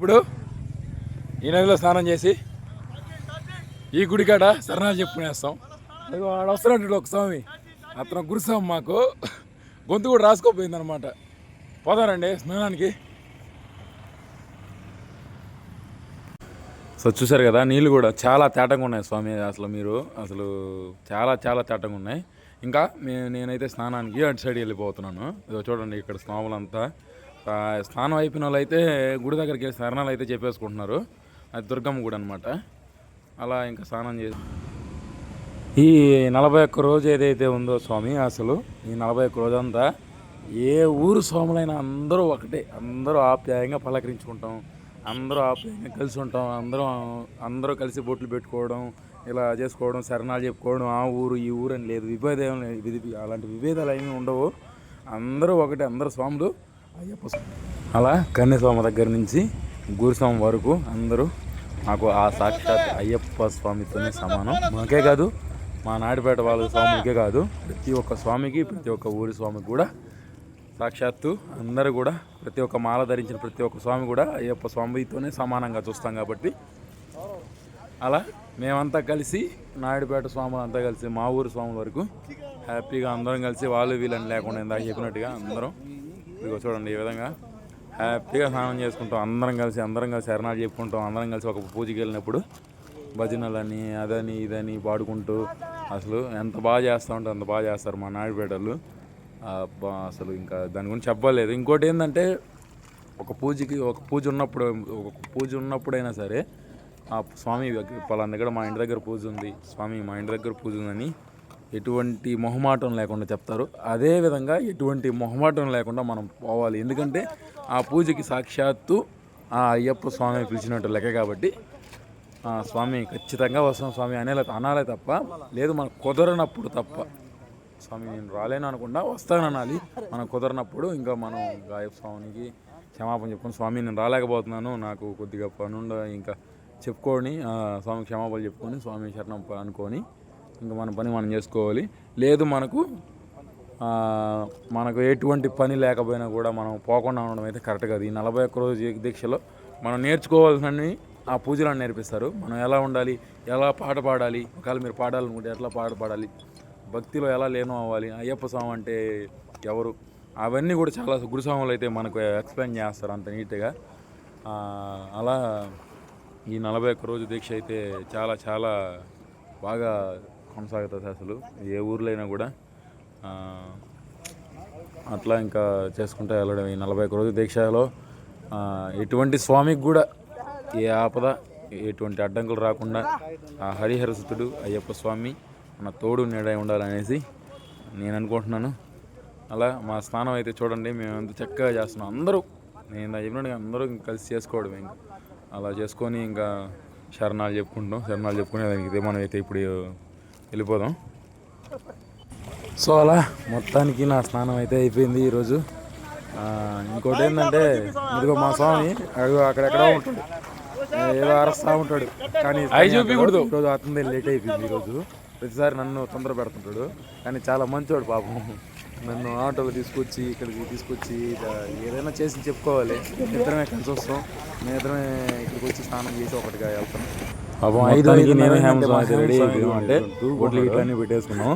ఇప్పుడు ఈ నదిలో స్నానం చేసి ఈ గుడికాడ శరణాలు చెప్పుకునేస్తాం వాడు ఆడ వస్తున్నాడు ఒక స్వామి. అతను గురుస్వామి మాకు. గొంతు కూడా రాసుకోపోయింది అనమాట పోదారండి స్నానానికి. సో చూసారు కదా నీళ్ళు కూడా చాలా తేటంగా ఉన్నాయి స్వామి. అసలు మీరు అసలు చాలా చాలా తేటంగా ఉన్నాయి. ఇంకా మే- నేనైతే స్నానానికి అటు సైడ్ వెళ్ళిపోతున్నాను. ఇదో చూడండి ఇక్కడ స్వాములంతా. స్నానం అయిపోయిన వాళ్ళు అయితే గుడి దగ్గరికి వెళ్ళి శరణాలు అయితే చెప్పేసుకుంటున్నారు. అది దుర్గమ్మ గుడి అనమాట అలా ఇంకా స్నానం చేసి ఈ నలభై ఒక్క రోజు ఏదైతే ఉందో స్వామి అసలు ఈ నలభై ఒక్క రోజు అంతా ఏ ఊరు స్వాములైనా అందరూ ఒకటే. అందరూ ఆప్యాయంగా పలకరించుకుంటాం. అందరూ ఆప్యాయంగా కలిసి ఉంటాం. అందరూ అందరూ కలిసి బొట్లు పెట్టుకోవడం ఇలా చేసుకోవడం శరణాలు చెప్పుకోవడం ఆ ఊరు ఈ ఊరు అని లేదు. విభేదం విధి అలాంటి విభేదాలు ఏమీ ఉండవు. అందరూ ఒకటే. అందరూ స్వాములు. అలా కన్యస్వామి దగ్గర నుంచి గురుస్వామి వరకు అందరూ మాకు ఆ సాక్షాత్ అయ్యప్ప స్వామితోనే సమానం. మాకే కాదు మా నాడిపేట వాళ్ళ స్వామికే కాదు ప్రతి ఒక్క స్వామికి ప్రతి ఒక్క ఊరి స్వామికి కూడా సాక్షాత్తు అందరూ కూడా ప్రతి ఒక్క మాల ధరించిన ప్రతి ఒక్క స్వామి కూడా అయ్యప్ప స్వామితోనే సమానంగా చూస్తాం కాబట్టి అలా మేమంతా కలిసి నాయుడుపేట స్వాములు అంతా కలిసి మా ఊరు స్వాముల వరకు హ్యాపీగా అందరం కలిసి వాళ్ళు వీళ్ళని లేకుండా ఇందాక చెప్పినట్టుగా అందరం ఇదిగో చూడండి ఈ విధంగా. హ్యాపీగా స్నానం చేసుకుంటాం. అందరం కలిసి అందరం కలిసి శరణాలు చెప్పుకుంటాం. అందరం కలిసి ఒక పూజకి వెళ్ళినప్పుడు భజనలని అదని ఇదని పాడుకుంటూ అసలు ఎంత బాగా చేస్తూ ఉంటే అంత బాగా చేస్తారు మా నాయుడుపేటలు అసలు ఇంకా దాని గురించి చెప్పలేదు. ఇంకోటి ఏంటంటే ఒక పూజకి ఒక పూజ ఉన్నప్పుడు ఒక పూజ ఉన్నప్పుడైనా సరే ఆ స్వామి దగ్గర పలానా దగ్గర మా ఇంటి దగ్గర పూజ ఉంది. స్వామి మా ఇంటి దగ్గర పూజ ఉందని ఎటువంటి మొహమాటం లేకుండా చెప్తారు. అదే విధంగా ఎటువంటి మొహమాటం లేకుండా మనం పోవాలి. ఎందుకంటే ఆ పూజకి సాక్షాత్తు ఆ అయ్యప్ప స్వామి పిలిచినట్టు లెక్క కాబట్టి స్వామి ఖచ్చితంగా వస్తాం స్వామి అనేలా అనాలే తప్ప లేదు మనకు కుదరనప్పుడు తప్ప. స్వామి నేను రాలేను అనకుండా వస్తాననాలి. మనం కుదరనప్పుడు ఇంకా మనం గాయప్ స్వామికి క్షమాపణ చెప్పుకొని స్వామి నేను రాలేకపోతున్నాను నాకు కొద్దిగా పనుండ ఇంకా చెప్పుకొని ఆ, స్వామి క్షమాపణ చెప్పుకొని స్వామి శరణం అనుకొని ఇంకా మన పని మనం చేసుకోవాలి. లేదు మనకు మనకు ఎటువంటి పని లేకపోయినా కూడా మనం పోకుండా ఉండడం అయితే కరెక్ట్ కాదు. ఈ నలభై ఒక్క రోజు దీక్షలో మనం నేర్చుకోవాల్సినవి ఆ పూజలను నేర్పిస్తారు. మనం ఎలా ఉండాలి ఎలా పాట పాడాలి ఒకవేళ మీరు పాడాలనుకుంటే ఎట్లా పాట పాడాలి భక్తిలో ఎలా లీనం అవ్వాలి అయ్యప్ప స్వామి అంటే ఎవరు అవన్నీ కూడా చాలా గురుస్వాములు అయితే మనకు ఎక్స్ప్లెయిన్ చేస్తారు అంత నీట్గా. అలా ఈ నలభై ఒక్క రోజు దీక్ష అయితే చాలా చాలా బాగా కొనసాగుతుంది అసలు. ఏ ఊర్లో అయినా కూడా అట్లా ఇంకా చేసుకుంటూ వెళ్ళడం ఈ నలభై ఒక్క రోజు దీక్షలో ఎటువంటి స్వామికి కూడా ఏ ఆపద ఎటువంటి అడ్డంకులు రాకుండా ఆ హరిహరసుతుడు అయ్యప్ప స్వామి మన తోడు నీడై ఉండాలనేసి నేను అనుకుంటున్నాను. అలా మా స్నానం అయితే చూడండి మేము ఎంత చక్కగా చేస్తున్నాం. అందరూ నేను చెప్పినట్టుగా అందరూ కలిసి చేసుకోవడం ఇంకా. అలా చేసుకొని ఇంకా శరణాలు చెప్పుకుంటాం శరణాలు చెప్పుకునే దానికి ఇదే మనం అయితే ఇప్పుడు వెళ్ళిపోదాం. సో అలా మొత్తానికి నా స్నానం అయితే అయిపోయింది ఈరోజు. ఆ, ఇంకోటి ఏంటంటే ఇదిగో మా స్వామి అడుగు అక్కడెక్కడో ఉంటాడు. ఏదో అరస్తా ఉంటాడు. కానీ చూపించకూడదు ఈరోజు అతనిదే లేట్ అయిపోయింది ఈరోజు. ప్రతిసారి నన్ను తొందర పెడుతుంటాడు. కానీ చాలా మంచోడు పాపం. నన్ను ఆటోలో తీసుకొచ్చి ఇక్కడికి తీసుకొచ్చి ఏదైనా చేసి చెప్పుకోవాలి. ఇద్దరమే కలిసి వస్తాం. మేము ఇద్దరమే ఇక్కడికి వచ్చి స్నానం చేసి ఒకటిగా వెళ్తాం. పాపం ఐదు ఐదు నేను హేమస్వామి రెడీ అయిపోయాం అంటే బొట్లు ఇట్లన్నీ పెట్టేసుకున్నాం.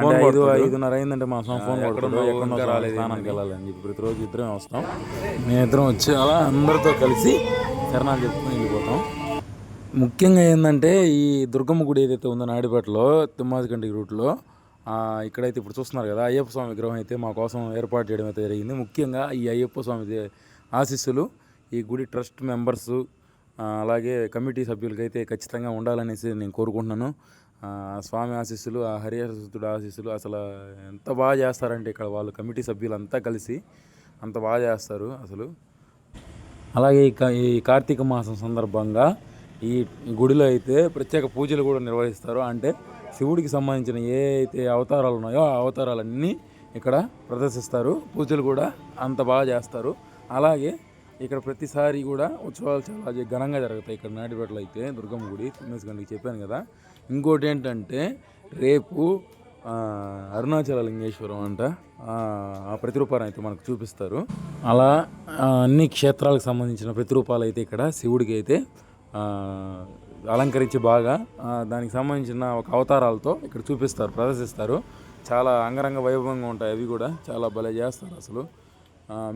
అంటే ఐదు ఐదున్నర అయిందంటే మా స్వామి ఫోన్ కొడుతుండో ఎక్కడ రాలేదు స్నానానికి వెళ్ళాలని చెప్పి ప్రతిరోజు ఇద్దరం వస్తాం. మేము ఇద్దరం వచ్చి అలా అందరితో కలిసి శరణాలు చెప్పుకొని వెళ్ళిపోతాం. ముఖ్యంగా ఏంటంటే ఈ దుర్గమ్మ గుడి ఏదైతే ఉందో నాయుడుపేటలో తిమ్మాజికంటి రూట్లో ఆ, ఇక్కడైతే ఇప్పుడు చూస్తున్నారు కదా అయ్యప్ప స్వామి విగ్రహం అయితే మా కోసం ఏర్పాటు చేయడం అయితే జరిగింది. ముఖ్యంగా ఈ అయ్యప్ప స్వామి ఆశీస్సులు ఈ గుడి ట్రస్ట్ మెంబర్సు అలాగే కమిటీ సభ్యులకైతే ఖచ్చితంగా ఉండాలనేసి నేను కోరుకుంటున్నాను. స్వామి ఆశీస్సులు ఆ హరిహరసుతుడు ఆశీస్సులు అసలు ఎంత బాగా చేస్తారంటే ఇక్కడ వాళ్ళు కమిటీ సభ్యులంతా కలిసి అంత బాగా చేస్తారు అసలు. అలాగే ఈ కార్తీక మాసం సందర్భంగా ఈ గుడిలో అయితే ప్రత్యేక పూజలు కూడా నిర్వహిస్తారు. అంటే శివుడికి సంబంధించిన ఏ అయితే అవతారాలు ఉన్నాయో ఆ అవతారాలన్నీ ఇక్కడ ప్రదర్శిస్తారు. పూజలు కూడా అంత బాగా చేస్తారు. అలాగే ఇక్కడ ప్రతిసారి కూడా ఉత్సవాలు చాలా జ- ఘనంగా జరుగుతాయి. ఇక్కడ నాటిపేటలో అయితే దుర్గమ్మ గుడి ఫేమస్ గంటకి చెప్పాను కదా. ఇంకోటి ఏంటంటే రేపు అరుణాచల లింగేశ్వరం అంట. ఆ, ప్రతిరూపాన్ని అయితే మనకు చూపిస్తారు. అలా అన్ని క్షేత్రాలకు సంబంధించిన ప్రతిరూపాలు అయితే ఇక్కడ శివుడికి అయితే అలంకరించి బాగా దానికి సంబంధించిన ఒక అవతారాలతో ఇక్కడ చూపిస్తారు ప్రదర్శిస్తారు. చాలా అంగరంగ వైభవంగా ఉంటాయి అవి కూడా. చాలా భలే చేస్తారు అసలు.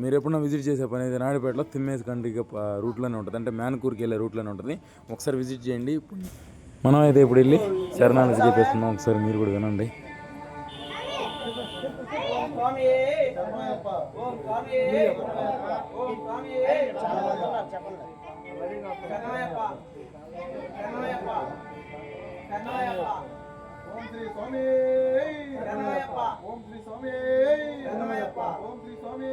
మీరు ఎప్పుడన్నా విజిట్ చేసే పని అయితే నాయుడుపేటలో తిమ్మేసి కంటికి రూట్లోనే ఉంటుంది. అంటే మ్యాన్కూర్కి వెళ్ళే రూట్లోనే ఉంటుంది. ఒకసారి విజిట్ చేయండి. ఇప్పుడు మనం అయితే ఇప్పుడు వెళ్ళి శరణాలు చెప్పేస్తున్నాం ఒకసారి మీరు కూడా వినండి. స్వామి ఓం స్వామి స్వామి శ్రీ స్వామి. ఓం శ్రీ స్వామి. ఓం శ్రీ స్వామి.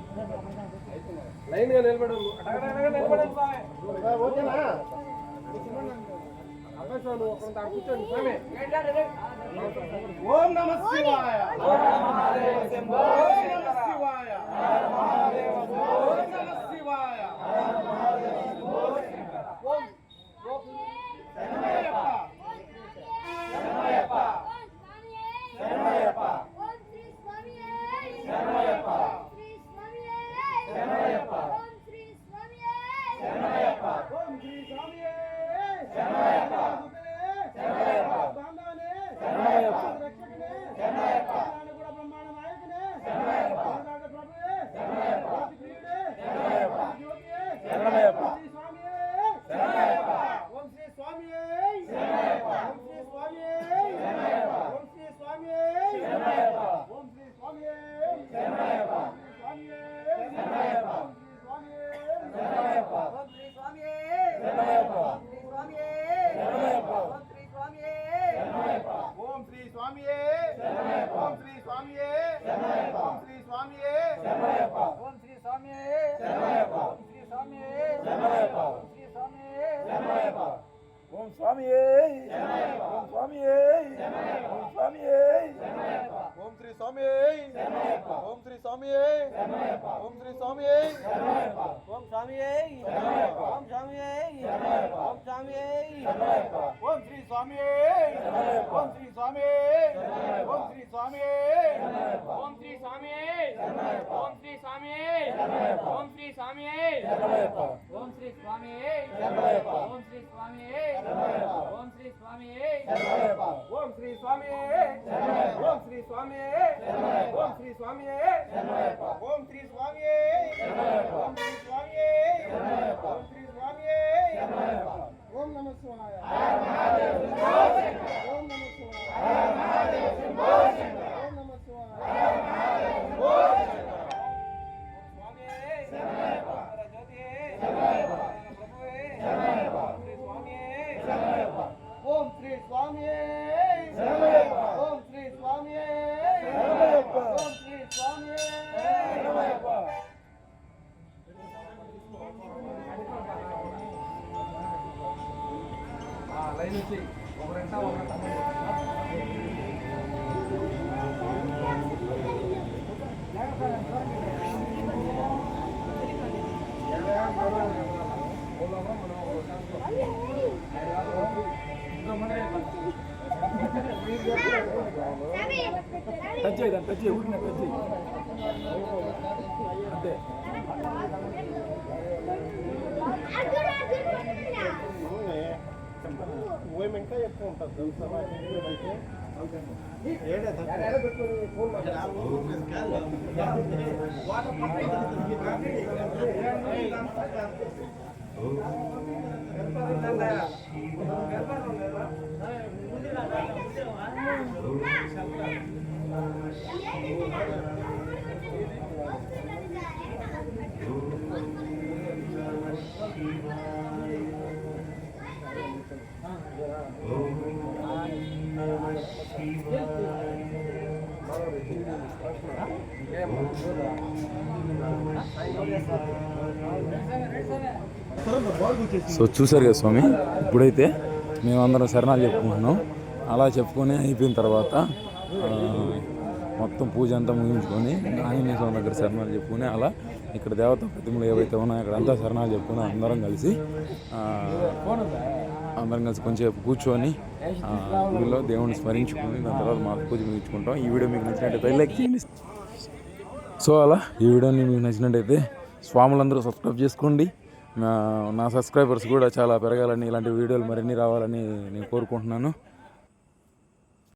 లైన్గా నిలబడు ఓకేనా ఓం నమ శివాయ. ఓం నమ சாமியே சாமியே ఓం స్వామి ఓం స్వామి ఓం స్వామి ఓం శ్రీ స్వామి ఓం శ్రీ స్వామి ఓం శ్రీ స్వామి ఓం శ్రీ స్వామి ఓం శ్రీ స్వామి ఓం శ్రీ స్వామి ఓం శ్రీ స్వామి ಗಜ್ಜಿ ಊರಿನ ಗಜ್ಜಿ ಅದೇ ಮೂವ್ಮೆಂಟ್ ఎక్కువ ఉంటుంది ఫోన్ సో చూసారు కదా స్వామి? ఇప్పుడైతే మేమందరం శరణాలు చెప్పుకుంటున్నాం. అలా చెప్పుకొని అయిపోయిన తర్వాత మొత్తం పూజ అంతా ముగించుకొని ఆంజనేయ స్వామి దగ్గర శరణాలు చెప్పుకొని అలా ఇక్కడ దేవత ప్రతిమలు ఏవైతే ఉన్నాయో అక్కడ అంతా శరణాలు చెప్పుకొని అందరం కలిసి అందరం కలిసి కొంచెంసేపు కూర్చొని ఆ, గుడిలో స్మరించుకొని దాని తర్వాత మా పూజ ముగించుకుంటాం. ఈ వీడియో మీకు నచ్చినట్టయితే లైక్ చేయండి. సో అలా ఈ వీడియోని మీకు నచ్చినట్టయితే స్వాములందరూ సబ్స్క్రైబ్ చేసుకోండి. నా నా సబ్స్క్రైబర్స్ కూడా చాలా పెరగాలని ఇలాంటి వీడియోలు మరిన్ని రావాలని నేను కోరుకుంటున్నాను.